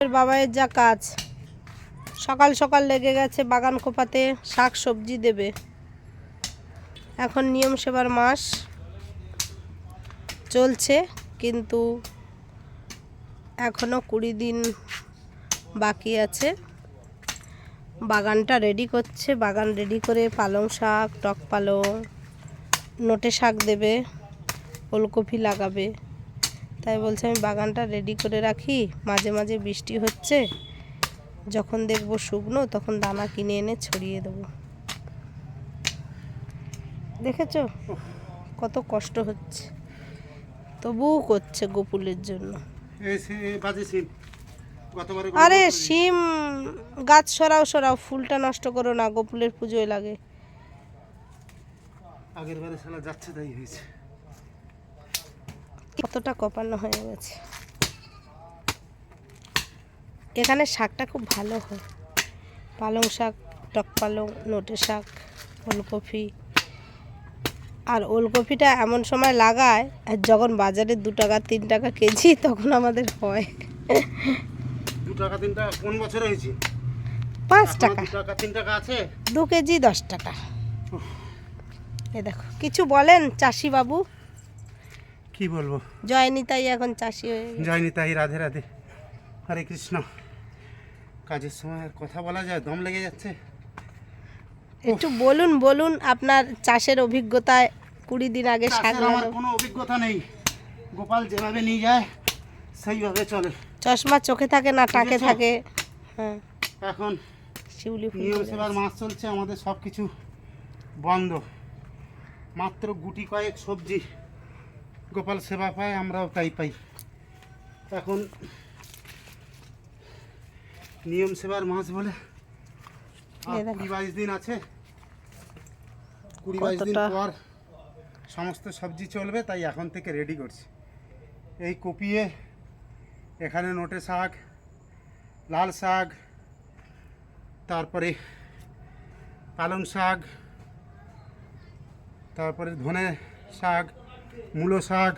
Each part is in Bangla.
এর বাবাইয়ের যা কাজ। সকাল সকাল লেগে গেছে বাগান কোপাতে, শাক সবজি দেবে। এখন নিয়ম সেবার মাস। চলছে, কিন্তু এখনও কুড়ি দিন বাকি আছে। বাগানটা রেডি করছে, বাগান রেডি করে পালং শাক, টক পালং, নোটে শাক দেবে ওলকপি লাগাবে। তাই বলছে আমি বাগানটা রেডি করে রাখি মাঝে মাঝে বৃষ্টি হচ্ছে। যখন দেখব শুকনো তখন দানা কিনে এনে ছড়িয়ে দেবো। দেখেছ? কত কষ্ট হচ্ছে। তবুও করছে গোপুলের জন্য। আরে শিম গাছ সরাও সরাও ফুলটা নষ্ট করো না গোপুলের পুজোয় লাগে। আগের বারে শালা যাচ্ছে তাই হয়েছে। কতটা কপানো হয়ে গেছে। এখানে শাকটা খুব ভালো হয়। পালং শাক টক পালং নোটে শাক ওলকপি। আর ওলকপিটা এমন সময় লাগায় আর যখন বাজারে দু টাকা তিন টাকা কেজি তখন আমাদের হয়। দু টাকা তিন টাকা কোন বছর হয়েছে? পাঁচ টাকা। টাকা তিন টাকা আছে? দু কেজি দশ টাকা। এ দেখো কিছু বলেন চাষি বাবু কি বলব? জয়নি তাই এখন চাষি হয়ে। যায়নি রাধে রাধে। হরে কৃষ্ণ। কাজের সময় আর কথা বলা যায় দম লেগে যাচ্ছে। একটু বলুন বলুন আপনার চাষের অভিজ্ঞতায় কুড়ি দিন আগে শাক আমার কোনো অভিজ্ঞতা নেই। গোপাল যেভাবে নিয়ে যায় সেইভাবে চলে। চশমা চোখে থাকে না টাকে থাকে। হ্যাঁ। এখন শিউলি ফুল নিয়ম সেবার মাস চলছে আমাদের সব কিছু বন্ধ। মাত্র গুটি কয়েক সবজি। গোপাল সেবা পায় আমরাও তাই পাই। এখন নিয়ম সেবার মাস বলে। কুড়ি বাইশ দিন আছে। কুড়ি বাইশ দিন পর সমস্ত সবজি চলবে তাই এখন থেকে রেডি করছি। এই কপিয়ে এখানে নোটে শাক লাল শাক তারপরে পালং শাক তারপরে ধনে শাক মূলো শাক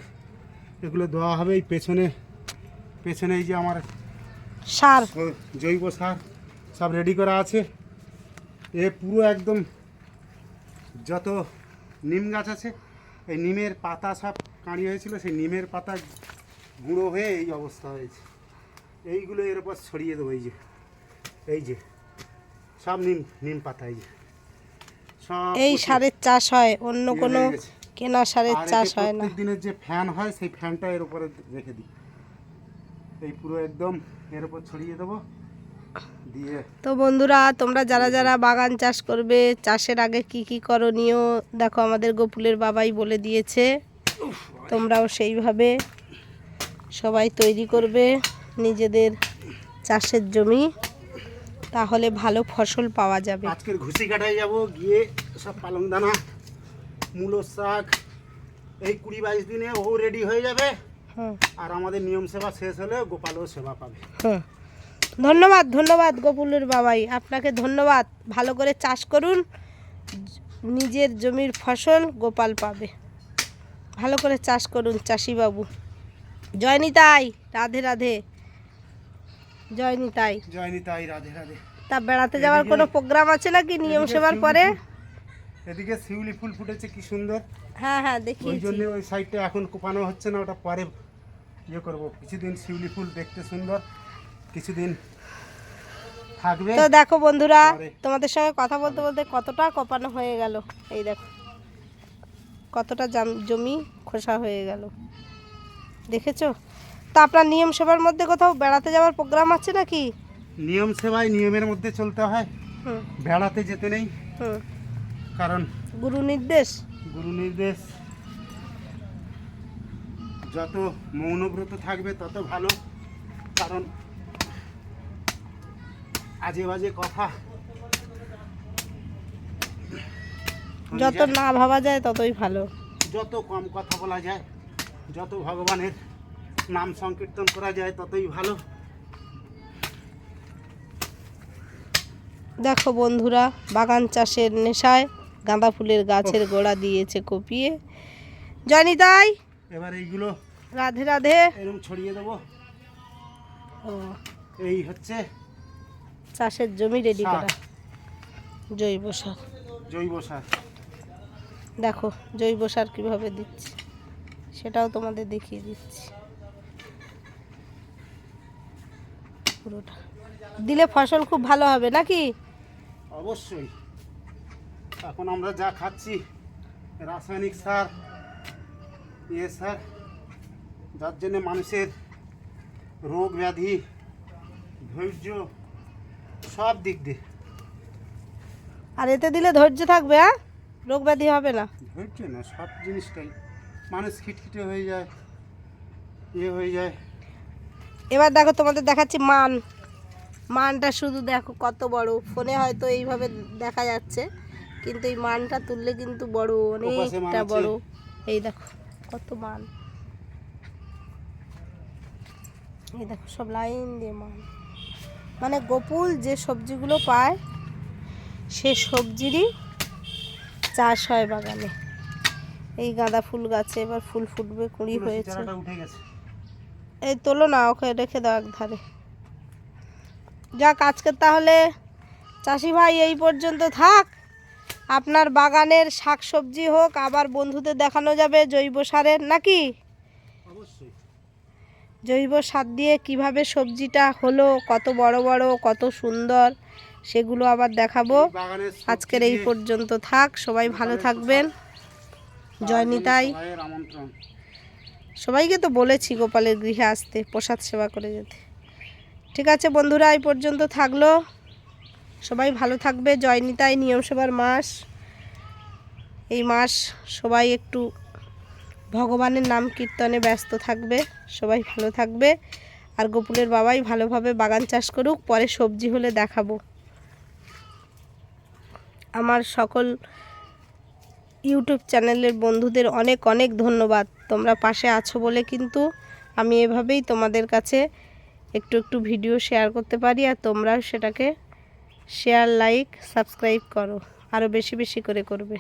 এগুলো দেওয়া হবে এই পেছনে। পেছনে এই যে আমার সার। জৈব সার সব রেডি করা আছে। এ পুরো একদম যত নিম গাছ আছে এই নিমের পাতা সব কাঁড়ি হয়েছিল সেই নিমের পাতা গুঁড়ো হয়ে এই অবস্থা হয়েছে। এইগুলো এর উপর ছড়িয়ে দেবো এই যে। এই যে সব নিম নিম পাতা এই যে। সব এই সারের চাষ হয় অন্য ইয়ে কোনো। কেনা সারের চাষ হয় না। দিনের যে ফ্যান হয় সেই ফ্যানটা এর উপরে রেখে দিই। এই পুরো একদম এর উপর ছড়িয়ে দেবো দিয়ে তো বন্ধুরা তোমরা যারা যারা বাগান চাষ করবে চাষের আগে কি কি করণীয় দেখো আমাদের গোপুলের বাবাই বলে দিয়েছে। তোমরাও সেইভাবে সবাই তৈরি করবে নিজেদের চাষের জমি তাহলে ভালো ফসল পাওয়া যাবে। আজকের ঘুষি কাটায় যাব গিয়ে সব পালং দানা মূলো শাক এই কুড়ি বাইশ দিনে ও রেডি হয়ে যাবে। আর আমাদের নিয়ম সেবা শেষ হলে গোপালও সেবা পাবে। হুম ধন্যবাদ ধন্যবাদ গোপুলের বাবাই। আপনাকে ধন্যবাদ। ভালো করে চাষ করুন নিজের জমির ফসল গোপাল পাবে। ভালো করে চাষ করুন চাষিবাবু। জয় নিতাই রাধে রাধে। জয় নিতাই। তাই রাধে রাধে। তা বেড়াতে যাওয়ার কোনো প্রোগ্রাম আছে নাকি নিয়ম সেবার পরে? এদিকে শিউলি ফুল ফুটেছে কি সুন্দর। হ্যাঁ হ্যাঁ দেখি ওই জন্য ওই সাইডটা এখন কোপানো হচ্ছে না ওটা পরে ইয়ে করব। কিছুদিন শিউলি ফুল দেখতে সুন্দর কিছুদিন থাকবে। তো দেখো বন্ধুরা তোমাদের সঙ্গে কথা বলতে বলতে কতটা কোপানো হয়ে গেল। এই দেখো কতটা জাম- খোসা হয়ে গেল। দেখেছ? তা আপনার নিয়ম সভার মধ্যে কোথাও বেড়াতে যাওয়ার প্রোগ্রাম আছে নাকি? নিয়ম সেবায় নিয়মের মধ্যে চলতে হয়। হুম। বেড়াতে যেতে নেই। হুম। কারণ গুরু নির্দেশ? গুরু নির্দেশ। যত মৌনব্রত থাকবে তত ভালো। কারণ আজে বাজে কথা। যত না ভাবা যায় ততই ভালো। যত কম কথা বলা যায় যত ভগবানের নাম সংকীর্তন করা যায় ততই ভালো। দেখো বন্ধুরা বাগান চাষের নেশায় গাঁদা ফুলের গাছের গোড়া দিয়েছে কপিয়ে। জয়নিতাই এবার এইগুলো রাধে রাধে। এরকম ছড়িয়ে দেবো। ও। এই হচ্ছে চাষের জমি রেডি করা। জৈব সার। জৈব সার। দেখো জৈব সার কীভাবে দিচ্ছি। সেটাও তোমাদের দেখিয়ে দিচ্ছি। পুরোটা। দিলে ফসল খুব ভালো হবে নাকি? অবশ্যই। এখন আমরা যা খাচ্ছি রাসায়নিক সার। ইয়ে সার যার জন্যে মানুষের রোগ ব্যাধি ধৈর্য সব দিক দিয়ে। আর এতে দিলে ধৈর্য থাকবে হ্যাঁ? রোগ ব্যাধি হবে না। ধৈর্য না সব জিনিসটাই। মানুষ খিটখিটে হয়ে যায় ইয়ে হয়ে যায়। এবার দেখো তোমাদের দেখাচ্ছি মান। মানটা শুধু দেখো কত বড়। ফোনে হয়তো এইভাবে দেখা যাচ্ছে। কিন্তু এই মানটা তুললে কিন্তু বড় অনেকটা বড়। এই দেখো কত মান। এই দেখো সব লাইন দিয়ে মান। মানে গোপুল যে সবজিগুলো পায় সে সবজিরই চাষ হয় বাগানে। এই গাঁদা ফুল গাছে এবার ফুল ফুটবে কুড়ি হয়েছে। এই তোলো না ওকে রেখে দাও এক ধারে যাক আজকে তাহলে চাষি ভাই এই পর্যন্ত থাক। আপনার বাগানের শাক সবজি হোক আবার বন্ধুদের দেখানো যাবে জৈব সারের নাকি? জৈব সার দিয়ে কীভাবে সবজিটা হলো কত বড় বড় কত সুন্দর সেগুলো আবার দেখাবো। আজকের এই পর্যন্ত থাক সবাই ভালো থাকবেন। তার জয় জন্য নিতাই। সবাইয়ের আমন্ত্রণ। সবাইকে তো বলেছি গোপালের গৃহে আসতে প্রসাদ সেবা করে যেতে। ঠিক আছে বন্ধুরা এই পর্যন্ত থাকল। সবাই ভালো থাকবে। জয়নিতাই নিয়ম সেবার মাস। এই মাস সবাই একটু ভগবানের নাম কীর্তনে ব্যস্ত থাকবে, সবাই ভালো থাকবে। আর গোপুলের বাবাই ভালোভাবে বাগান চাষ করুক, পরে সবজি হলে দেখাবো। আমার সকল ইউটিউব চ্যানেলের বন্ধুদের অনেক অনেক ধন্যবাদ। তোমরা পাশে আছো বলে কিন্তু আমি এভাবেই তোমাদের কাছে একটু একটু ভিডিও শেয়ার করতে পারি, আর তোমরাও সেটাকে শেয়ার লাইক সাবস্ক্রাইব করো। আরও বেশি বেশি করে করবে।